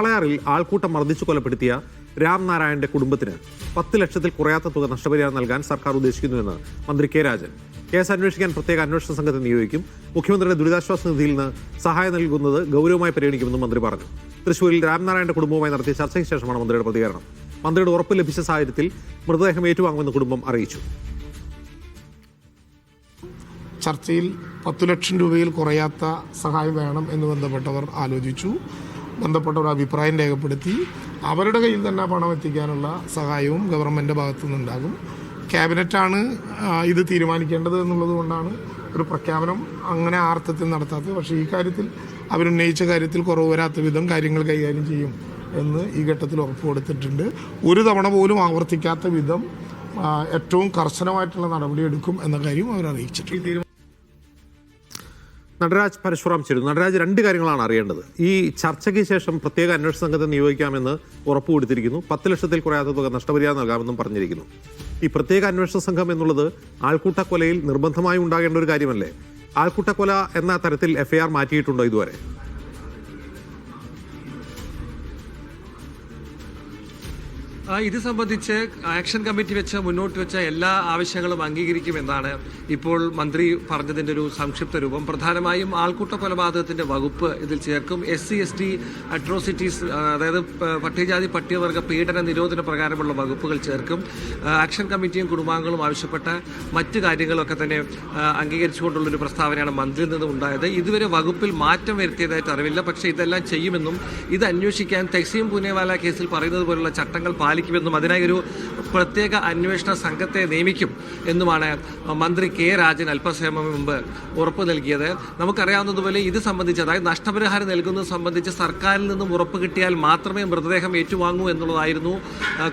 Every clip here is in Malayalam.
വാളയാറിൽ ആൾക്കൂട്ടം മർദ്ദിച്ചു കൊലപ്പെടുത്തിയ രാംനാരായണന്റെ കുടുംബത്തിന് പത്ത് ലക്ഷത്തിൽ കുറയാത്ത തുക നഷ്ടപരിഹാരം നൽകാൻ സർക്കാർ ഉദ്ദേശിക്കുന്നുവെന്ന് മന്ത്രി കെ രാജൻ. കേസ് അന്വേഷിക്കാൻ പ്രത്യേക അന്വേഷണ സംഘത്തെ നിയോഗിക്കും. മുഖ്യമന്ത്രിയുടെ ദുരിതാശ്വാസ നിധിയിൽ നിന്ന് സഹായം നൽകുന്നത് ഗൗരവമായി പരിഗണിക്കുമെന്നും മന്ത്രി പറഞ്ഞു. തൃശൂരിൽ രാംനാരായണന്റെ കുടുംബവുമായി നടത്തിയ ചർച്ചയ്ക്ക് ശേഷമാണ് മന്ത്രിയുടെ പ്രതികരണം. മന്ത്രിയുടെ ഉറപ്പ് ലഭിച്ച സാഹചര്യത്തിൽ മൃതദേഹം ഏറ്റുവാങ്ങുമെന്ന് കുടുംബം അറിയിച്ചു. ചർച്ചയിൽ പത്തു ലക്ഷം രൂപയിൽ കുറയാത്ത സഹായം വേണം എന്ന് ബന്ധപ്പെട്ടവർ ആലോചിച്ചു. ബന്ധപ്പെട്ടവർ അഭിപ്രായം രേഖപ്പെടുത്തി അവരുടെ കയ്യിൽ തന്നെ പണം എത്തിക്കാനുള്ള സഹായവും ഗവൺമെന്റ് ഭാഗത്തു നിന്നുണ്ടാകും. ക്യാബിനറ്റാണ് ഇത് തീരുമാനിക്കേണ്ടത് എന്നുള്ളത് കൊണ്ടാണ് ഒരു പ്രഖ്യാപനം അങ്ങനെ ആർത്ഥത്തിൽ നടത്താത്തത്. പക്ഷേ ഈ കാര്യത്തിൽ അവരുന്നയിച്ച കാര്യത്തിൽ കുറവ് വരാത്ത വിധം കാര്യങ്ങൾ കൈകാര്യം ചെയ്യും എന്ന് ഈ ഘട്ടത്തിൽ ഉറപ്പ് കൊടുത്തിട്ടുണ്ട്. ഒരു തവണ പോലും ആവർത്തിക്കാത്ത വിധം ഏറ്റവും കർശനമായിട്ടുള്ള നടപടിയെടുക്കും എന്ന കാര്യം അവർ അറിയിച്ചിട്ടുണ്ട്. നടരാജ് പരശുറാം നടരാജ് രണ്ട് കാര്യങ്ങളാണ് അറിയേണ്ടത്. ഈ ചർച്ചയ്ക്ക് ശേഷം പ്രത്യേക അന്വേഷണ സംഘത്തെ നിയോഗിക്കാമെന്ന് ഉറപ്പ് കൊടുത്തിരിക്കുന്നു പത്ത് ലക്ഷത്തിൽ കുറയാത്ത തുക നഷ്ടപരിഹാരം നൽകാമെന്നും പറഞ്ഞിരിക്കുന്നു. ഈ പ്രത്യേക അന്വേഷണ സംഘം എന്നുള്ളത് ആൾക്കൂട്ടക്കൊലയിൽ നിർബന്ധമായി ഉണ്ടാകേണ്ട ഒരു കാര്യമല്ലേ? ആൾക്കൂട്ടക്കൊല എന്ന തരത്തിൽ എഫ്ഐആർ മാറ്റിയിട്ടുണ്ടോ ഇതുവരെ? ഇത് സംബന്ധിച്ച് ആക്ഷൻ കമ്മിറ്റി വെച്ച് മുന്നോട്ട് വെച്ച എല്ലാ ആവശ്യങ്ങളും അംഗീകരിക്കുമെന്നാണ് ഇപ്പോൾ മന്ത്രി പറഞ്ഞതിന്റെ ഒരു സംക്ഷിപ്ത രൂപം. പ്രധാനമായും ആൾക്കൂട്ട കൊലപാതകത്തിന്റെ വകുപ്പ് ഇതിൽ ചേർക്കും. S C S T atrocities അതായത് പട്ടികജാതി പട്ടികവർഗ പീഡന നിരോധന പ്രകാരമുള്ള വകുപ്പുകൾ ചേർക്കും. ആക്ഷൻ കമ്മിറ്റിയും കുടുംബാംഗങ്ങളും ആവശ്യപ്പെട്ട മറ്റ് കാര്യങ്ങളൊക്കെ തന്നെ അംഗീകരിച്ചുകൊണ്ടുള്ള അംഗീകരിച്ചുകൊണ്ടുള്ളൊരു പ്രസ്താവനയാണ് മന്ത്രിയിൽ നിന്ന് ഉണ്ടായത്. ഇതുവരെ വകുപ്പിൽ മാറ്റം വരുത്തിയതായിട്ട് അറിവില്ല. പക്ഷേ ഇതെല്ലാം ചെയ്യുമെന്നും ഇത് അന്വേഷിക്കാൻ തെക്സീം പൂനെവാല കേസിൽ പറയുന്നത് പോലുള്ള ചട്ടങ്ങൾ പാലിക്കുമെന്നും അതിനായി ഒരു പ്രത്യേക അന്വേഷണ സംഘത്തെ നിയമിക്കും എന്നുമാണ് മന്ത്രി കെ രാജൻ അല്പസമയം മുമ്പ് ഉറപ്പ് നൽകിയത്. നമുക്കറിയാവുന്നതുപോലെ ഇത് സംബന്ധിച്ച് അതായത് നഷ്ടപരിഹാരം നൽകുന്നത് സംബന്ധിച്ച് സർക്കാരിൽ നിന്നും ഉറപ്പ് കിട്ടിയാൽ മാത്രമേ മൃതദേഹം ഏറ്റുവാങ്ങൂ എന്നുള്ളതായിരുന്നു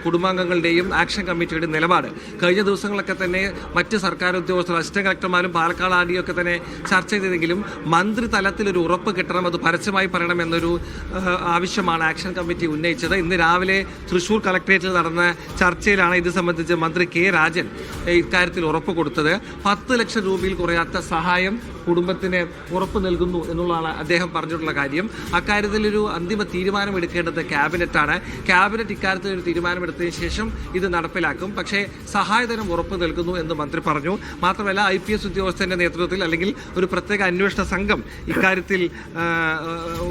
കുടുംബാംഗങ്ങളുടെയും ആക്ഷൻ കമ്മിറ്റിയുടെ നിലപാട്. കഴിഞ്ഞ ദിവസങ്ങളൊക്കെ തന്നെ മറ്റ് സർക്കാർ ഉദ്യോഗസ്ഥർ അസിസ്റ്റന്റ് കളക്ടർമാരും പാലക്കാട് ആർ ഒക്കെ തന്നെ ചർച്ച ചെയ്തെങ്കിലും മന്ത്രി തലത്തിൽ ഒരു ഉറപ്പ് കിട്ടണം അത് പരസ്യമായി പറയണം എന്നൊരു ആവശ്യമാണ് ആക്ഷൻ കമ്മിറ്റി ഉന്നയിച്ചത്. ഇന്ന് രാവിലെ തൃശൂർ കളക്ടറേറ്റിൽ നടന്ന ചർച്ചയിലാണ് ഇത് സംബന്ധിച്ച് മന്ത്രി കെ രാജൻ ഇക്കാര്യത്തിൽ ഉറപ്പ് കൊടുത്തത്. പത്ത് ലക്ഷം രൂപയിൽ കുറയാത്ത സഹായം കുടുംബത്തിന് ഉറപ്പ് നൽകുന്നു എന്നുള്ളതാണ് അദ്ദേഹം പറഞ്ഞിട്ടുള്ള കാര്യം. അക്കാര്യത്തിൽ ഒരു അന്തിമ തീരുമാനം എടുക്കേണ്ടത് ക്യാബിനറ്റാണ്. ക്യാബിനറ്റ് ഇക്കാര്യത്തിൽ ഒരു തീരുമാനമെടുത്തതിന് ശേഷം ഇത് നടപ്പിലാക്കും. പക്ഷേ സഹായധനം ഉറപ്പ് നൽകുന്നു എന്ന് മന്ത്രി പറഞ്ഞു. മാത്രമല്ല ഐ പി എസ് ഉദ്യോഗസ്ഥന്റെ നേതൃത്വത്തിൽ അല്ലെങ്കിൽ ഒരു പ്രത്യേക അന്വേഷണ സംഘം ഇക്കാര്യത്തിൽ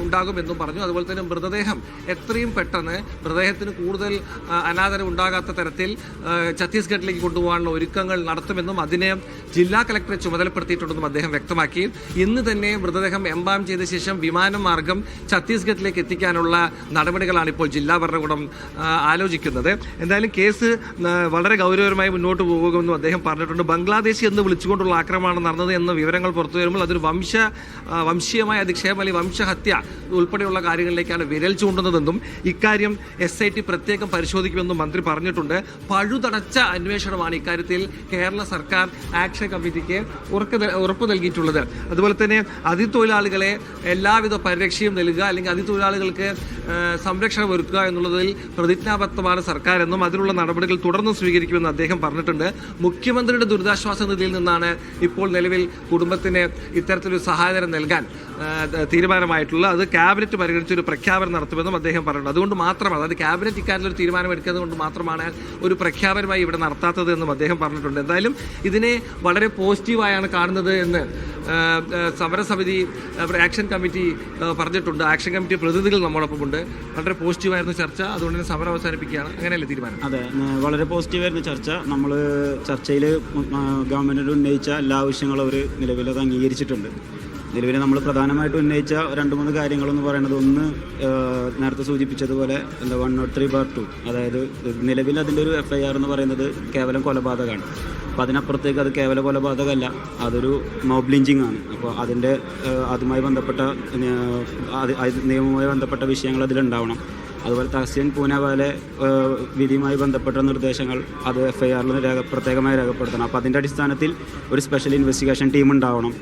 ഉണ്ടാകുമെന്നും പറഞ്ഞു. അതുപോലെ തന്നെ മൃതദേഹം എത്രയും പെട്ടെന്ന് മൃതദേഹത്തിന് കൂടുതൽ അനാദരം ഉണ്ടാകാത്ത തരത്തിൽ ആ, ഛത്തീസ്ഗഡിലേക്ക് കൊണ്ടുപോകാനുള്ള ഒരുക്കങ്ങൾ നടത്തുമെന്നും അതിനെ ജില്ലാ കലക്ടറെ ചുമതലപ്പെടുത്തിയിട്ടുണ്ടെന്നും അദ്ദേഹം വ്യക്തമാക്കി. ഇന്ന് തന്നെ മൃതദേഹം എംബാം ചെയ്ത ശേഷം വിമാന മാർഗം ഛത്തീസ്ഗഡിലേക്ക് എത്തിക്കാനുള്ള നടപടികളാണ് ഇപ്പോൾ ജില്ലാ ഭരണകൂടം ആലോചിക്കുന്നത്. എന്തായാലും കേസ് വളരെ ഗൗരവമായി മുന്നോട്ട് പോകുമെന്നും അദ്ദേഹം പറഞ്ഞിട്ടുണ്ട്. ബംഗ്ലാദേശി എന്ന് വിളിച്ചുകൊണ്ടുള്ള ആക്രമണമാണ് നടന്നത് എന്ന വിവരങ്ങൾ പുറത്തു വരുമ്പോൾ അതൊരു വംശ വംശീയമായ അധിക്ഷേപം അല്ലെങ്കിൽ വംശഹത്യ ഉൾപ്പെടെയുള്ള കാര്യങ്ങളിലേക്കാണ് വിരൽ ചൂണ്ടുന്നതെന്നും ഇക്കാര്യം എസ് ഐ ടി പ്രത്യേകം പരിശോധിക്കുമെന്നും മന്ത്രി പറഞ്ഞിട്ടുണ്ട്. പഴുതടച്ച അന്വേഷണമാണ് ഇക്കാര്യത്തിൽ കേരള സർക്കാർ ആക്ഷൻ കമ്മിറ്റിക്ക് ഉറക്ക് ഉറപ്പ് നൽകിയിട്ടുള്ളത്. അതുപോലെ തന്നെ അതിഥൊഴിലാളികളെ എല്ലാവിധ പരിരക്ഷയും നൽകുക അല്ലെങ്കിൽ അതിഥൊഴിലാളികൾക്ക് ആ, സംരക്ഷണം ഒരുക്കുക എന്നുള്ളതിൽ പ്രതിജ്ഞാബദ്ധമാണ് സർക്കാർ എന്നും അതിനുള്ള നടപടികൾ തുടർന്ന് സ്വീകരിക്കുമെന്ന് അദ്ദേഹം പറഞ്ഞിട്ടുണ്ട്. മുഖ്യമന്ത്രിയുടെ ദുരിതാശ്വാസ നിധിയിൽ നിന്നാണ് ഇപ്പോൾ നിലവിൽ കുടുംബത്തിന് ഇത്തരത്തിലൊരു സഹായധനം നൽകാൻ തീരുമാനമായിട്ടുള്ളത്. അത് ക്യാബിനറ്റ് പരിഗണിച്ച് ഒരു പ്രഖ്യാപനം നടത്തുമെന്നും അദ്ദേഹം പറഞ്ഞിട്ടുണ്ട്. അതുകൊണ്ട് മാത്രമാണ് അതായത് ക്യാബിനറ്റ് ഇക്കാര്യത്തിൽ ഒരു തീരുമാനം എടുക്കുന്നത് കൊണ്ട് മാത്രമാണ് ഒരു പ്രഖ്യാപനമായി ഇവിടെ നടത്താത്തത് എന്നും അദ്ദേഹം പറഞ്ഞിട്ടുണ്ട്. എന്തായാലും ഇതിനെ വളരെ പോസിറ്റീവായാണ് കാണുന്നത് എന്ന് സമരസമിതി ആക്ഷൻ കമ്മിറ്റി പറഞ്ഞിട്ടുണ്ട്. ആക്ഷൻ കമ്മിറ്റി പ്രതിനിധികൾ നമ്മോടൊപ്പമുണ്ട്. വളരെ പോസിറ്റീവായിരുന്നു ചർച്ച. അതുകൊണ്ട് തന്നെ സമരം അവസാനിപ്പിക്കുകയാണ്. അങ്ങനെയല്ലേ തീരുമാനം? അതെ. വളരെ പോസിറ്റീവായിരുന്നു ചർച്ച. നമ്മൾ ചർച്ചയിൽ ഗവൺമെന്റ് ഉന്നയിച്ച എല്ലാ ആവശ്യങ്ങളും അവർ നിലവിൽ അത് അംഗീകരിച്ചിട്ടുണ്ട്. നിലവിൽ നമ്മൾ പ്രധാനമായിട്ട് ഉന്നയിച്ച രണ്ട് മൂന്ന് കാര്യങ്ങളെന്ന് പറയുന്നത് ഒന്ന് നേരത്തെ സൂചിപ്പിച്ചതുപോലെ എന്താ one note three bar two അതായത് നിലവിൽ അതിന്റെ ഒരു എഫ് ഐ ആർ എന്ന് പറയുന്നത് കേവലം കൊലപാതകമാണ്. അപ്പോൾ അതിനപ്പുറത്തേക്ക് അത് കേവല കൊലപാതകമല്ല അതൊരു മോബ് ലിഞ്ചിങ് ആണ്. അപ്പോൾ അതിന്റെ അതുമായി ബന്ധപ്പെട്ട നിയമവുമായി ബന്ധപ്പെട്ട വിഷയങ്ങൾ അതിലുണ്ടാവണം. അതുപോലെ തഹസീൻ പൂന ഏഹ്, വിധിയുമായി ബന്ധപ്പെട്ട നിർദ്ദേശങ്ങൾ അത് എഫ് ഐ ആറിൽ രേഖ പ്രത്യേകമായി രേഖപ്പെടുത്തണം. അപ്പോൾ അതിന്റെ അടിസ്ഥാനത്തിൽ ഒരു സ്പെഷ്യൽ ഇൻവെസ്റ്റിഗേഷൻ ടീം ഉണ്ടാവണം.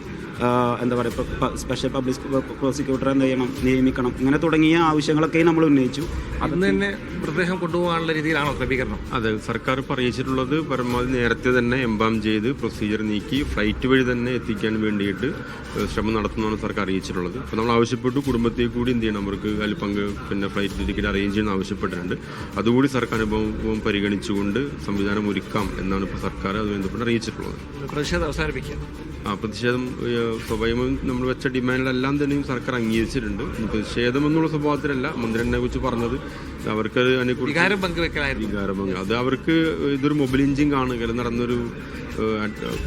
എന്താ പറയുക സ്പെഷ്യൽ പബ്ലിക് പ്രോസിക്യൂട്ടർ എന്ത് ചെയ്യണം നിയമിക്കണം ഇങ്ങനെ തുടങ്ങിയ ആവശ്യങ്ങളൊക്കെ നമ്മൾ ഉന്നയിച്ചു. അന്ന് തന്നെ മൃതദേഹം കൊണ്ടുപോകാനുള്ള രീതിയിലാണോ ക്രമീകരണം? അതെ സർക്കാർ ഇപ്പോൾ അറിയിച്ചിട്ടുള്ളത് പരമാവധി നേരത്തെ തന്നെ എംബാം ചെയ്ത് പ്രൊസീജിയർ നീക്കി ഫ്ലൈറ്റ് വഴി തന്നെ എത്തിക്കാൻ വേണ്ടിയിട്ട് ശ്രമം നടത്തുന്നതാണ് സർക്കാർ അറിയിച്ചിട്ടുള്ളത്. അപ്പോൾ നമ്മൾ ആവശ്യപ്പെട്ടു കുടുംബത്തെ കൂടി എന്ത് ചെയ്യണം അവർക്ക് അതിൽ പങ്ക് പിന്നെ ഫ്ലൈറ്റ് ടിക്കറ്റ് അറേഞ്ച് ചെയ്യണം ആവശ്യപ്പെട്ടിട്ടുണ്ട്. അതുകൂടി സർക്കാർ അനുഭവം പരിഗണിച്ചുകൊണ്ട് സംവിധാനം ഒരുക്കാം എന്നാണ് ഇപ്പോൾ സർക്കാർ അത് ബന്ധപ്പെട്ട് അറിയിച്ചിട്ടുള്ളത്. പ്രതിഷേധം അവസാനിപ്പിക്കുക. ആ പ്രതിഷേധം സ്വാഭാവികമായും നമ്മൾ വെച്ച ഡിമാൻഡിലെല്ലാം തന്നെയും സർക്കാർ അംഗീകരിച്ചിട്ടുണ്ട്. പ്രതിഷേധം എന്നുള്ള സ്വഭാവത്തിലല്ല. മന്ത്രിനെ കുറിച്ച് പറഞ്ഞത് അവർക്ക് അതിനെക്കുറിച്ച് വികാരം പങ്കുവെക്കലായിരുന്നു. വികാരഭംഗം അത് അവർക്ക് ഇതൊരു മൊബിലിഞ്ചിങ് ആണ് കാണുക നടന്നൊരു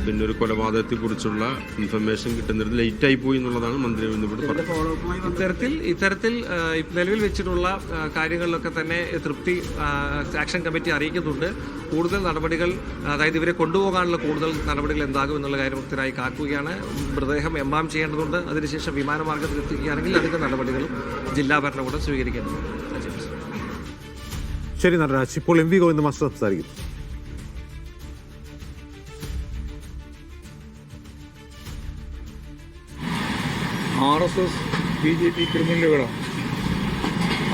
പിന്നെ ഒരു കൊലപാതകത്തെ കുറിച്ചുള്ള ഇൻഫർമേഷൻ കിട്ടുന്നത് ലേറ്റ് ആയി പോയി എന്നുള്ളതാണ് മന്ത്രി ബന്ധപ്പെട്ട് പറഞ്ഞത്. ഇത്തരത്തിൽ ഇത്തരത്തിൽ നിലവിൽ വെച്ചിട്ടുള്ള കാര്യങ്ങളിലൊക്കെ തന്നെ തൃപ്തി ആക്ഷൻ കമ്മിറ്റി അറിയിക്കുന്നുണ്ട്. കൂടുതൽ നടപടികൾ അതായത് ഇവരെ കൊണ്ടുപോകാനുള്ള കൂടുതൽ നടപടികൾ എന്താകും എന്നുള്ള കാര്യം വൃത്തിയായി കാക്കുകയാണ്. മൃതദേഹം എംബാം ചെയ്യേണ്ടതുണ്ട്. അതിനുശേഷം വിമാനമാർഗത്തിൽ എത്തിക്കുകയാണെങ്കിൽ അതിന്റെ നടപടികളും ജില്ലാ ഭരണകൂടം സ്വീകരിക്കേണ്ടതുണ്ട്. ശരി നടരാജ്. ഇപ്പോൾ എം വി ഗോവിന്ദ മാസ്റ്റർ സംസാരിക്കും R S S B J P ക്രിമിനലുകളാണ്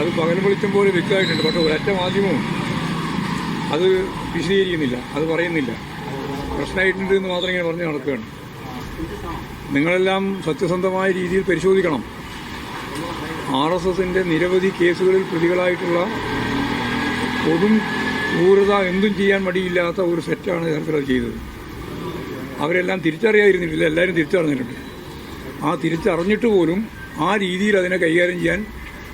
അത് പകൽ വെളിച്ചം പോലെ വ്യക്തമായിട്ടുണ്ട്. പക്ഷേ ഒരൊറ്റ മാധ്യമവും അത് വിശദീകരിക്കുന്നില്ല. അത് പറയുന്നില്ല. പ്രശ്നമായിട്ടുണ്ട് എന്ന് മാത്രം ഇങ്ങനെ പറഞ്ഞ് നടക്കുകയാണ്. നിങ്ങളെല്ലാം സത്യസന്ധമായ രീതിയിൽ പരിശോധിക്കണം. ആർ എസ് എസിന്റെ നിരവധി കേസുകളിൽ പ്രതികളായിട്ടുള്ള ഒതും ക്രൂരത എന്തും ചെയ്യാൻ മടിയില്ലാത്ത ഒരു സെറ്റാണ് യഥാർത്ഥത്തിൽ ചെയ്തത്. അവരെല്ലാം തിരിച്ചറിയാതിരുന്നിട്ടില്ല. എല്ലാവരും തിരിച്ചറിഞ്ഞിട്ടുണ്ട്. ആ തിരിച്ചറിഞ്ഞിട്ട് പോലും ആ രീതിയിൽ അതിനെ കൈകാര്യം ചെയ്യാൻ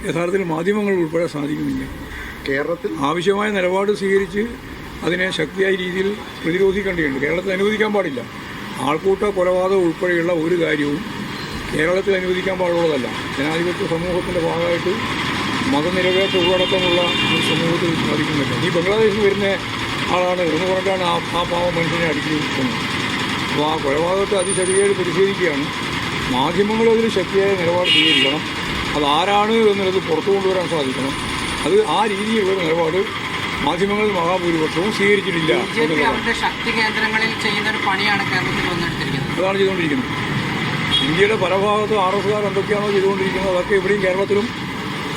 യഥാർത്ഥത്തിൽ മാധ്യമങ്ങൾ ഉൾപ്പെടെ സാധിക്കുന്നില്ല. കേരളത്തിൽ ആവശ്യമായ നിലപാട് സ്വീകരിച്ച് അതിനെ ശക്തിയായ രീതിയിൽ പ്രതിരോധിക്കേണ്ടതുണ്ട്. കേരളത്തിൽ അനുവദിക്കാൻ പാടില്ല. ആൾക്കൂട്ട കൊലപാതകം ഉൾപ്പെടെയുള്ള ഒരു കാര്യവും കേരളത്തിൽ അനുവദിക്കാൻ പാടുള്ളതല്ല. ജനാധിപത്യ സമൂഹത്തിന്റെ ഭാഗമായിട്ട് മതനിരപേക്ഷ ഉള്ളടക്കമുള്ള ഒരു സമൂഹത്തിൽ സാധിക്കുന്നില്ല. ഈ ബംഗ്ലാദേശിൽ വരുന്ന ആളാണ് എന്ന് പറഞ്ഞിട്ടാണ് ആ ആ പാവം മനുഷ്യനെ അടിച്ചിരിക്കുന്നത്. അപ്പോൾ ആ കൊലപാതകത്തെ അതിശക്തിയായിട്ട് പ്രതിഷേധിക്കുകയാണ് മാധ്യമങ്ങൾ അതിൽ ശക്തിയായ നിലപാട് സ്വീകരിക്കണം. അത് ആരാണ് എന്നുള്ളത് പുറത്തു കൊണ്ടുവരാൻ സാധിക്കണം. അത് ആ രീതിയിലുള്ള നിലപാട് മാധ്യമങ്ങളിൽ മഹാഭൂരിപക്ഷവും സ്വീകരിച്ചിട്ടില്ല ശക്തി കേന്ദ്രങ്ങളിൽ ചെയ്യുന്ന ഒരു പണിയാണ് കേരളത്തിൽ വന്നെടുത്തിരിക്കുന്നത് അതാണ് ചെയ്തുകൊണ്ടിരിക്കുന്നത്. ഇന്ത്യയുടെ പല ഭാഗത്തും ആർ എസ് കാർ എന്തൊക്കെയാണോ ചെയ്തുകൊണ്ടിരിക്കുന്നത് അതൊക്കെ ഇവിടെയും കേരളത്തിലും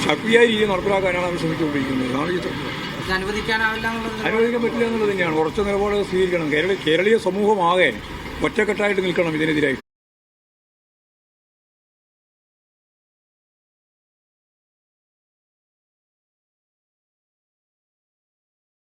ശക്തിയായ രീതിയിൽ നടപ്പിലാക്കാനാണ് അവർ ശ്രമിച്ചുകൊണ്ടിരിക്കുന്നത്. അതാണ് എന്നുള്ളത് അനുവദിക്കാൻ പറ്റില്ല എന്നുള്ളത് തന്നെയാണ്. ഉറച്ച നിലപാട് സ്വീകരിക്കണം. കേരള കേരളീയ സമൂഹമാകെ ഒറ്റക്കെട്ടായിട്ട് നിൽക്കണം ഇതിനെതിരായിട്ട്.